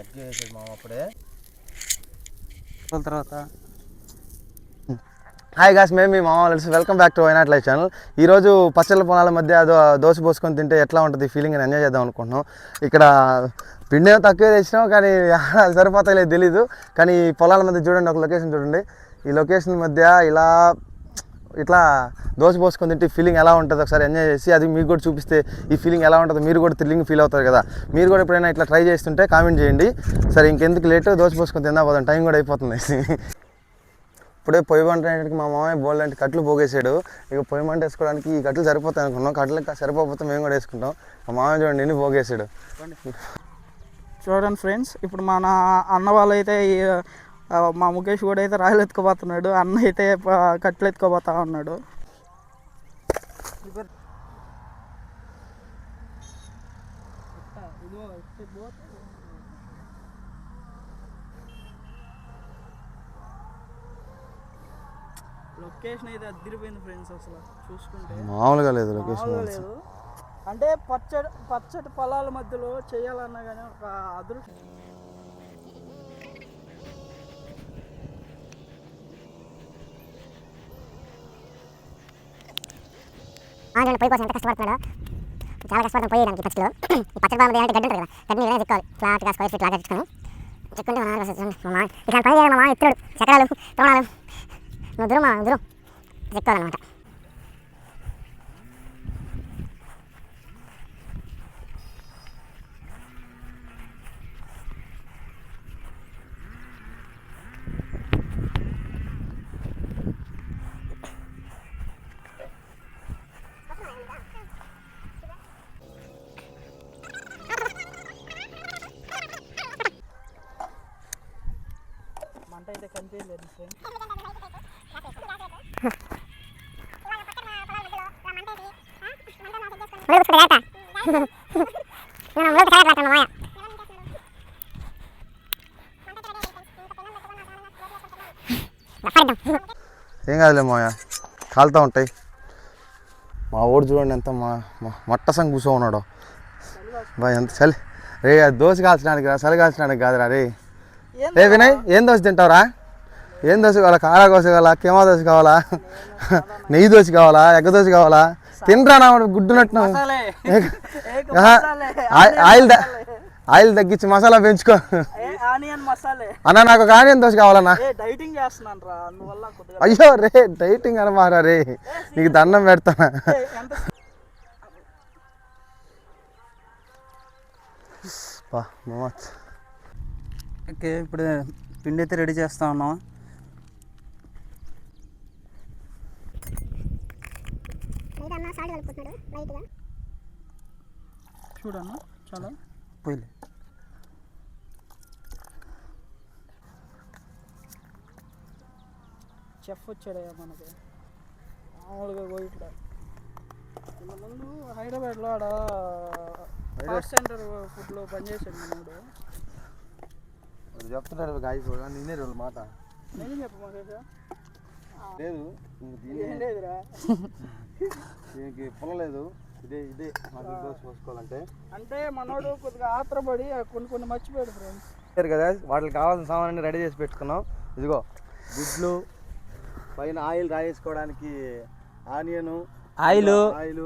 Egg వేసాడు మామ అప్పుడే తర్వాత హాయ్ గాస్ మేము మీ మామ కలిసి welcome back to why not life channel ఈరోజు పచ్చళ్ళ పొలాల మధ్య దో దోశ పోసుకొని తింటే ఎట్లా ఉంటుంది ఫీలింగ్ అని ఎంజాయ్ చేద్దాం అనుకుంటున్నాం. ఇక్కడ పిండి తక్కువ తెచ్చినాం కానీ సరిపోతలేదు తెలీదు. కానీ ఈ పొలాల మధ్య చూడండి ఒక లొకేషన్ చూడండి. ఈ లొకేషన్ మధ్య ఇలా ఇట్లా దోశ పోసుకొని తింటే ఫీలింగ్ ఎలా ఉంటుంది ఒకసారి ఎంజాయ్ చేసి అది మీకు కూడా చూపిస్తే ఈ ఫీలింగ్ ఎలా ఉంటుందో మీరు కూడా థ్రిల్లింగ్ ఫీల్ అవుతారు కదా. మీరు కూడా ఎప్పుడైనా ఇట్లా ట్రై చేస్తుంటే కామెంట్ చేయండి. సరే ఇంకెందుకు లేట్ దోశ పోసుకొని తిందా పోదాం టైం కూడా అయిపోతుంది. ఇప్పుడే పొయ్యి మంట మా మామయ్య బోల్ లాంటి కట్లు పోగేసాడు. ఇక పొయ్యి మంట వేసుకోవడానికి ఈ కట్లు సరిపోతాయి అనుకున్నాం. కట్లు సరిపోతే మేము కూడా వేసుకుంటాం. మా మామయ్య చూడండి ఎన్ని పోగేసాడు. చూడండి. ఫ్రెండ్స్ ఇప్పుడు మన అన్న వాళ్ళు అయితే మా ముఖేష్ కూడా అయితే రాయలు ఎత్తుకోబోతున్నాడు అన్న అయితే కట్లు ఎత్తుకోబోతా ఉన్నాడు. లొకేషన్ అయితే అదిరిపోయింది ఫ్రెండ్స్ అసలు చూసుకుంటే. మామూలుగా లేదు లొకేషన్ లేదు. అంటే పచ్చడి పచ్చటి పొలాల మధ్యలో చేయాలన్నా కానీ ఒక అదృష్టం. ఆంధ్రలో పొయ్యి కోసం ఎంత కష్టపడుతున్నాడో? చాలా కష్టపడతాం పోయేదానికి పచ్చలో ఈ పచ్చడి బాగా అంటే గడ్డి ఉంటుంది కదా గడ్డిని ఇలా చెక్కోవాలి ఫ్లాట్గా స్క్వేర్ ఫీట్ లాగా చెక్కుని చెక్కుంటే మా నాన్న వస్తుంది ఇట్లా పని చేయాలి మా మామ ఇత్తడు. చక్రాలు తోణాలు నువ్వు దూరం మా దూరం. చెక్కోవాలన్నమాట మంట అయితే కనిపించలేదు ఫ్రెండ్స్ ఒళ్ళు కూర్చుంటే జాగ్రత్త నేను ఒళ్ళు కలగట్లేదు మా మాయ ఏం కాదులే మాయ కాలుతూ ఉంటాయి. మా ఊడు చూడండి ఎంత మా మట్టసం కూర్చో ఉన్నాడు. బా ఎంత చలి. రే దోశ కాల్చడానికి రా చలి కాల్చడానికి కాదురా రే. ఏ వినయ్ ఏం దోశ తింటావురా? ఏం దోశ కావాలా? కారా దోశ కావాలా? కిమా దోశ కావాలా? నెయ్యి దోశ కావాలా? ఎగ్గ దోశ కావాలా? తినరా నా గుడ్డునట్టు ఆయిల్ ద- ఆయిల్ తగ్గించి మసాలా పెంచుకో. ఏ ఆనియన్ మసాలే. అన్న నాకు ఒక ఆనియన్ దోశ కావాలన్నా. అయ్యో రే డైటింగ్ అనమారా రే. నీకు దండం పెడతానా. ఓకే ఇప్పుడు పిండి అయితే రెడీ చేస్తా ఉన్నాం సాల్ట్ కలుపుకుంటున్నాడు లైట్గా. చూడన్నా చాలా. పోయిలే చెఫ్ వచ్చాడయ్యా మనకి. మామూలుగా పోయిట్లా ముందు హైదరాబాద్లో ఆడ ఫాస్ట్ సెంటర్ ఫుడ్లో పనిచేసాడు మనోడు వాడు చెప్తున్నాడు గాయకుడు నేనే రోజు మాట. నేను చెప్పు మాకేసా లేదు. లేదురా. దీనికి పొలలేదు ఇదే ఇదే దోశ పోసుకోవాలంటే అంటే మనోడు కొద్దిగా ఆత్రపడి ఆ కొన్ని కొన్ని మర్చిపోయాడు ఫ్రెండ్స్ సరే కదా వాటికి కావాల్సిన సామాన్ రెడీ చేసి పెట్టుకున్నాం. ఇదిగో గుడ్లు పైన ఆయిల్ రాయేసుకోవడానికి ఆనియన్ ఆయిల్ ఆయిల్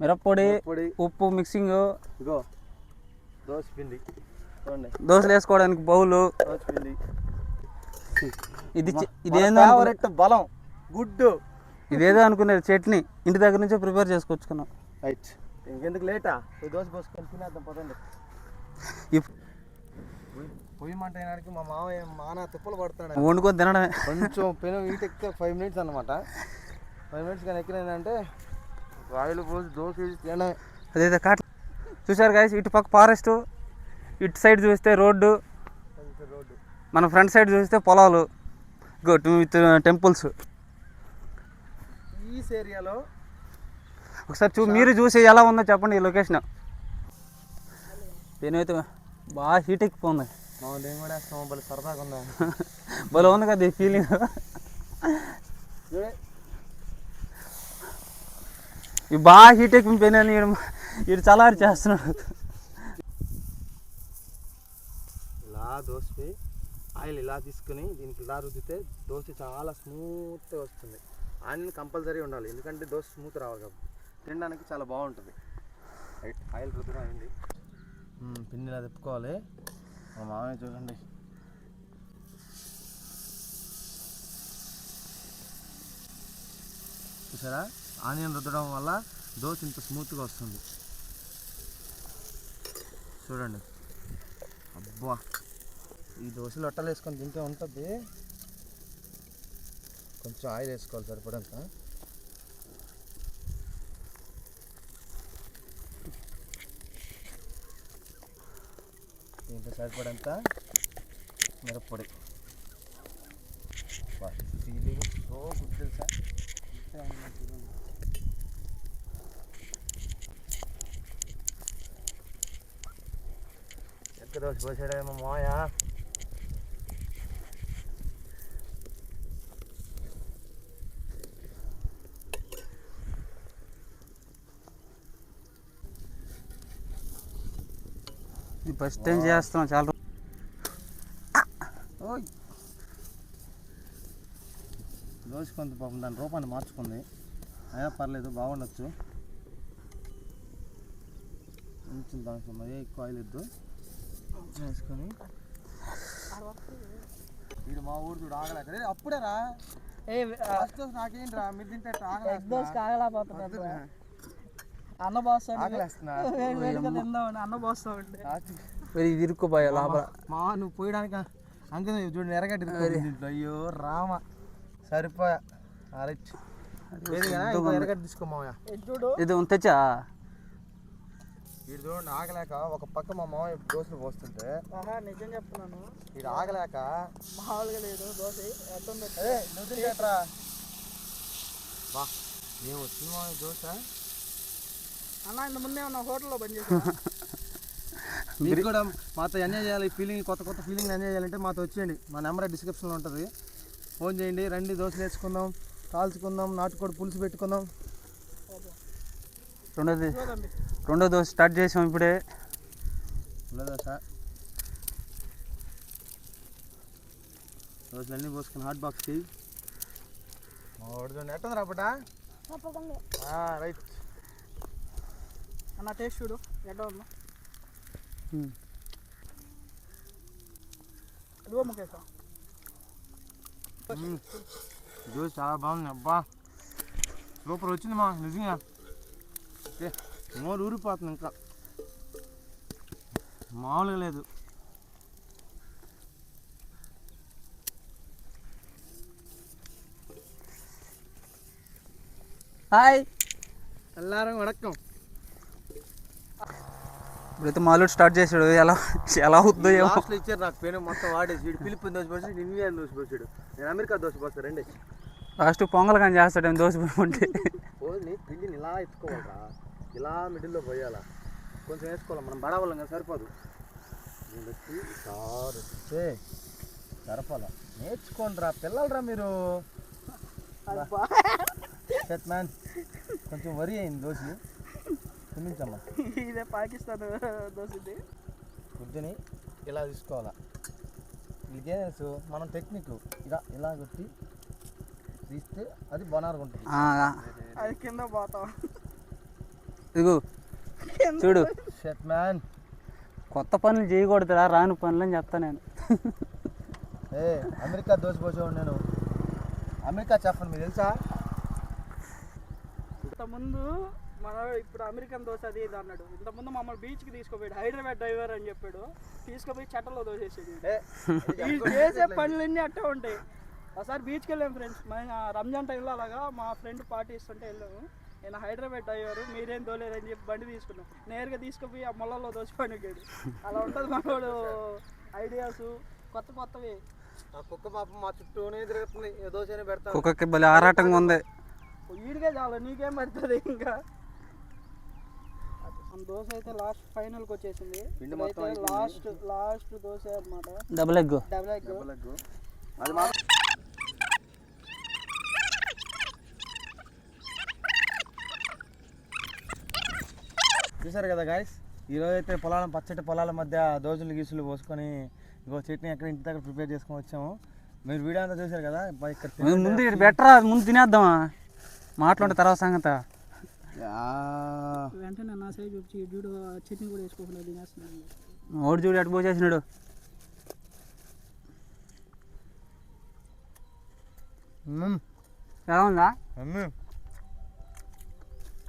మిరప్పొడి పొడి ఉప్పు మిక్సింగ్ ఇదిగో దోశ పిండి. చూడండి. దోశలు వేసుకోవడానికి బౌలు. దోశ పిండి. ఇది ఇదేందో ఫేవరెట్ బలం గుడ్డు. ఇదేదో అనుకునేది చట్నీ. ఇంటి దగ్గర నుంచే ప్రిపేర్ చేసుకొచ్చుకున్నాం. రైట్. ఇంకెందుకు లేటా? ఈ దోశ పోసుకొని తినేద్దాం పదండి. ఇప్- పొయ్యి మంట అయినాడికి మా మామయ్య మాన తిప్పలు పడతాడు వండుకొని తినడమే. కొంచెం పెను హీట్ ఎక్కితే ఫైవ్ మినిట్స్ అనమాట ఫైవ్ మినిట్స్ కానీ ఎక్కినదంటే ఆయిల్ పోసి దోశ వేసి తినడమే. అదైతే కాట్ చూసారు గాయస్ ఇటు పక్క ఫారెస్ట్ ఇటు సైడ్ చూస్తే రోడ్డు. మన ఫ్రంట్ సైడ్ చూస్తే పొలాలు. With temples. ఈస్ ఏరియాలో ఒకసారి చూ మీరు చూసి ఎలా ఉందో చెప్పండి ఈ లొకేషన్. దీనైతే బాగా హీట్ ఎక్కిపోయింది మా నేను కూడా బలి సరదాగా ఉందా? భలే ఉంది కదా ఈ ఫీలింగ్ ఇవి బాగా హీట్ ఎక్కిపోయినాయి ఇటు చలారి చేస్తున్నాడు. ఇలా ఆయిల్ ఇలా తీసుకుని దీనికి ఇలా రుద్దితే దోశ చాలా స్మూత్గా వస్తుంది. ఆయిల్ కంపల్సరీ ఉండాలి. ఎందుకంటే దోశ స్మూత్ రావాలి కాబట్టి. తినడానికి చాలా బాగుంటుంది. రైట్ ఆయిల్ రుద్దడం అయింది పిండి ఇలా తిప్పుకోవాలి. మా మామయ్య చూడండి. చూసారా? ఆనియన్ రుద్దడం వల్ల దోశ ఇంత స్మూత్గా వస్తుంది. చూడండి. అబ్బా! ఈ దోశలు లొట్టలు వేసుకొని తింటే ఉంటుంది. కొంచెం ఆయిల్ వేసుకోవాలి సరిపడంత. దీంట్లో సరిపడంత మిరప్పొడి. ఫీలింగ్ సో గుడ్ తెలుసా? ఎక్కడ దోశ పోసాడేమో మాయా ఫస్ట్ టైం చేస్తున్నాం చాలా రో- ఓయ్! దోశ కొంత పాపం దాని రూపాన్ని మార్చుకుంది. అయినా పర్లేదు బాగుండొచ్చు. కొంచెం దాంట్లో మరీ ఎక్కువ ఆయిల్ వద్దు వేసుకొని. వీడు మా ఊరు చూడు ఆగలేక రే, అప్పుడే రా ఏ ఫస్ట్ దోశ నాకేంటి రా మీరు తింటే ఎగ్ దోశ ఆగలేస్తున్నా. కాగలేకపోతున్నాడు వద్దురా. అన్న బాస్ ఆకలేస్తున్నా. తిందామని అన్న పోస్తామండి లాస్ట్ ఇది ఇరుక్కుపోయా లోపల. మా నువ్వు పోయడానికి అంతే చూడు ఇరుక్కోపోయింది దీంట్లో. అయ్యో రామ. సరిపోయా. రైట్ ఏది కదా? ఇంకో ఎరగడ్డ తీసుకో మామయ్య చూడు. ఇది ఉంచచ్చా? వీడు చూడండి ఆగలేక ఒక పక్క మా మామయ్య దోశలు పోస్తుంటే ఆహా నిజం చెప్తున్నాను. వీడు ఆగలేక మామూలుగా లేదు దోశ ఎట్టుంది నువ్వు తింటేట్రా వా మేము వచ్చిన దోశ అన్న ఇంత ముందే ఉన్న హోటల్లో పనిచేసా మీరు కూడా మాతో ఎంజాయ్ చేయాలి ఫీలింగ్ కొత్త కొత్త ఫీలింగ్ ఎంజాయ్ చేయాలంటే మాతో వచ్చేయండి. మా నెంబర్ డిస్క్రిప్షన్లో ఉంటుంది. ఫోన్ చేయండి రండి దోశలు వేసుకుందాం కాల్చుకుందాం నాటుకోడి పులుసు పెట్టుకుందాం. రెండోది రెండో దోశ స్టార్ట్ చేసాం ఇప్పుడే. దోశ. దోశలు అన్నీ పోసుకుని హాట్ బాక్స్కి ఎట్టుంది రాపట రైట్. అన్న టేస్ట్ చూడు ఎట్లా ఉందా అదిగో ముఖేశ జ్యూస్ చాలా బాగుంది అబ్బా సూపర్ వచ్చింది మా నిజంగా ఓకే నోరు ఊరిపోతుంది ఇంకా మామూలుగా లేదు హాయ్ ఎల్లారం వడక్కం ఇప్పుడైతే మాలు స్టార్ట్ చేసాడు ఎలా ఎలా అవుతుందో ఏమో. లాస్ట్లో ఇచ్చారు నాకు పెను మొత్తం వాడేసి వీడు ఫిలిపిన్ దోశ పోసాడు ఇండియన్ దోశ పోసాడు నేను అమెరికా దోశ పోస్తాను రండి. లాస్ట్ పొంగల్ కానీ చేస్తాడు దోశ ఉంటే పోని పిండిని ఇలా ఎత్తుకోవాలరా. ఇలా మిడిల్లో పోయాలా. కొంచెం వేసుకోవాలి మనం బడవలం కదా సరిపోదు. దీన్ని వచ్చి సార్ వస్తే సరిపోలా. నేర్చుకోండి రా పిల్లలరా మీరు. షట్ మ్యాన్ కొంచెం వరి అయింది దోశ. తినించమ్మా ఇదే పాకిస్తాన్ దోశ ఇది గుడ్డుని ఇలా తీసుకోవాలా? ఇదే తెలుసు మనం టెక్నిక్ ఇలా ఇలా కొట్టి తీస్తే అది బొనారుగా ఉంటుంది. అది కింద పోతాం. ఇదిగో చూడు. షట్ మ్యాన్ కొత్త పనులు చేయకూడదురా రాని పనులు అని చెప్తా నేను. ఏ అమెరికా దోశ పోసేవాడు నేను. అమెరికా చెప్పండి మీకు తెలుసా? ఇంతకుముందు మన ఇప్పుడు అమెరికన్ దోశ అది ఇది అన్నాడు. ఇంతకుముందు మమ్మల్ని బీచ్కి తీసుకుపోయాడు. హైదరాబాద్ డ్రైవర్ అని చెప్పాడు. తీసుకుపోయి చట్టంలో దోసేసాడు ఏ, వీళ్ళు చేసే పనులన్నీ అట్టే ఉంటాయి. ఒకసారి బీచ్కి వెళ్ళాం ఫ్రెండ్స్ మేము రంజాన్ టైంలో అలాగా మా ఫ్రెండ్ పార్టీ ఇస్తుంటే వెళ్ళాము. నేను హైదరాబాద్ డ్రైవర్ మీరేం దోలేదని చెప్పి బండి తీసుకున్నాం. నేరుగా తీసుకుపోయి ఆ మొలలో దోశ పనికాడు అలా ఉంటుంది మనోడు ఐడియాస్ కొత్త కొత్తవి. ఆ కుక్క పాపం మా చుట్టూనే తిరుగుతుంది. ఏ దోశ అయినా పెడతాను. కుక్కకి భలే ఆరాటంగా ఉంది. వీడికే చాలు నీకేం పడుతుంది ఇంకా? మన దోశ అయితే లాస్ట్ ఫైనల్కి వచ్చేసింది. పిండి మొత్తం. లాస్ట్ లాస్ట్ దోశ అనమాట డబుల్ ఎగ్ డబుల్ ఎగ్ డబ్బులు ఎగ్గు. అది మాత్రం చూసారు కదా గాయస్ ఈరోజు అయితే పొలాల పచ్చటి పొలాల మధ్య దోజులు గీసులు పోసుకొని ఇంకో చట్నీ ఎక్కడ ఇంటి దగ్గర ప్రిపేర్ చేసుకొని వచ్చాము. మీరు వీడియో అంతా చూశారు కదా? ఇక్కడ ముందు- బెటరా ముందు తినేద్దామా? మాట్లాడే తర్వాత సంగత. వెంటనే నా సైజ్ వచ్చి చూడు చట్నీ కూడా వేసుకోకుండా తినేస్తున్నాను. ఓడి చూడు ఎటు పోసేసినాడు. మ్మ్. ఎలా ఉందా?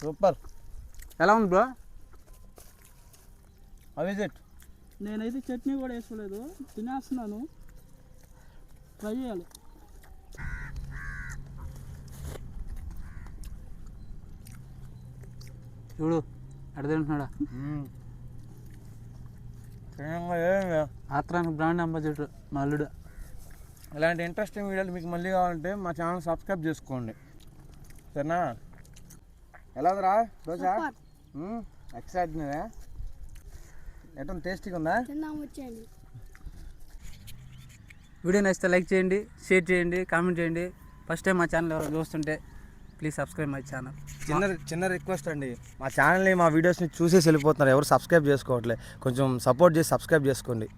సూపర్. ఎలా ఉంది బ్రో? అవి ఇట్ నేనైతే చట్నీ కూడా వేసుకోలేదు. తినేస్తున్నాను. ట్రై చేయాలి. చూడు ఎడ తింటున్నాడా ఆత్రానికి బ్రాండ్ అంబాసిడర్ మా అల్లుడు ఇలాంటి ఇంట్రెస్టింగ్ వీడియోలు మీకు మళ్ళీ కావాలంటే మా ఛానల్ సబ్స్క్రైబ్ చేసుకోండి. సరేనా? ఎలా ఉందిరా దోశ ఎక్సైట్నరా ఎట్లా టేస్టీగా ఉందా? వీడియో నచ్చితే లైక్ చేయండి షేర్ చేయండి కామెంట్ చేయండి. ఫస్ట్ టైం మా ఛానల్ ఎవరు చూస్తుంటే ప్లీజ్ సబ్స్క్రైబ్ మై ఛానల్ చిన్న చిన్న రిక్వెస్ట్ అండి. మా ఛానల్ని మా వీడియోస్ని చూసేసి వెళ్ళిపోతున్నారు. ఎవరు సబ్స్క్రైబ్ చేసుకోవట్లే. కొంచెం సపోర్ట్ చేసి సబ్స్క్రైబ్ చేసుకోండి.